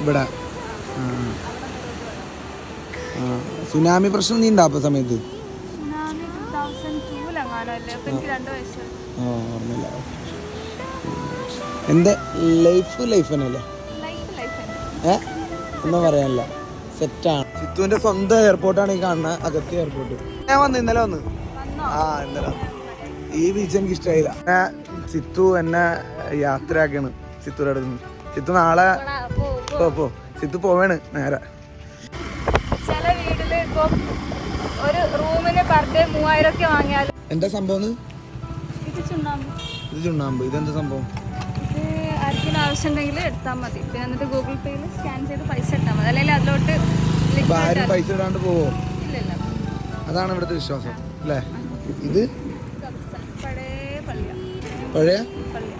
ഇവിടെ. സുനാമി പ്രശ്നം നീ ഉണ്ടാ അപ്പൊ സമയത്ത് എന്റെ ഓർമ്മയില്ല. ലൈഫ് ലൈഫ് തന്നെയല്ലേ ഏ? ഒന്നും പറയാനില്ല. സെറ്റാണ്. സിത്തുവിന്റെ സ്വന്തം എയർപോർട്ടാണ് ഈ കാണുന്ന അഗത്തി എയർപോർട്ട് ഞാൻ വന്ന് ഇന്നലെ വന്ന്. ആ ഇന്നലെ ഈ ബീച്ച് എനിക്ക് ഇഷ്ടമായില്ല ചിത്തു സിത്തു എന്നെ യാത്രയാക്കാണ് സിത്തുയുടെ അടുത്ത് ചിത്തു സിത്തു നാളെ പോ, പോ. ചിത്തു പോവാണ് നേരെ. ചില വീട്ടിൽ ഇപ്പൊ ഒരു റൂമിന് പെർ ഡേ മൂവായിരം ഒക്കെ വാങ്ങിയാലും എന്താ സംഭവം ഇത്? ഇത് ചുണ്ണാമ്പ്. ഇത് ചുണ്ണാമ്പ്. ഇതെന്താ സംഭവം? ഇത് ആർക്കെങ്കിലും ആവശ്യമുണ്ടെങ്കിൽ എടുത്താൽ മതി. പിന്നെ എന്നിട്ട് ഗൂഗിൾ പേയിൽ സ്കാൻ ചെയ്ത് പൈസ ഇട്ടാൽ മതി. അല്ലെങ്കിൽ അതിലോട്ട് ആരും പൈസ ഇടാണ്ട് പോവോ? ഇല്ലല്ല. അതാണ് ഇവിടുത്തെ വിശ്വാസം അല്ലേ? ഇത്? 喂。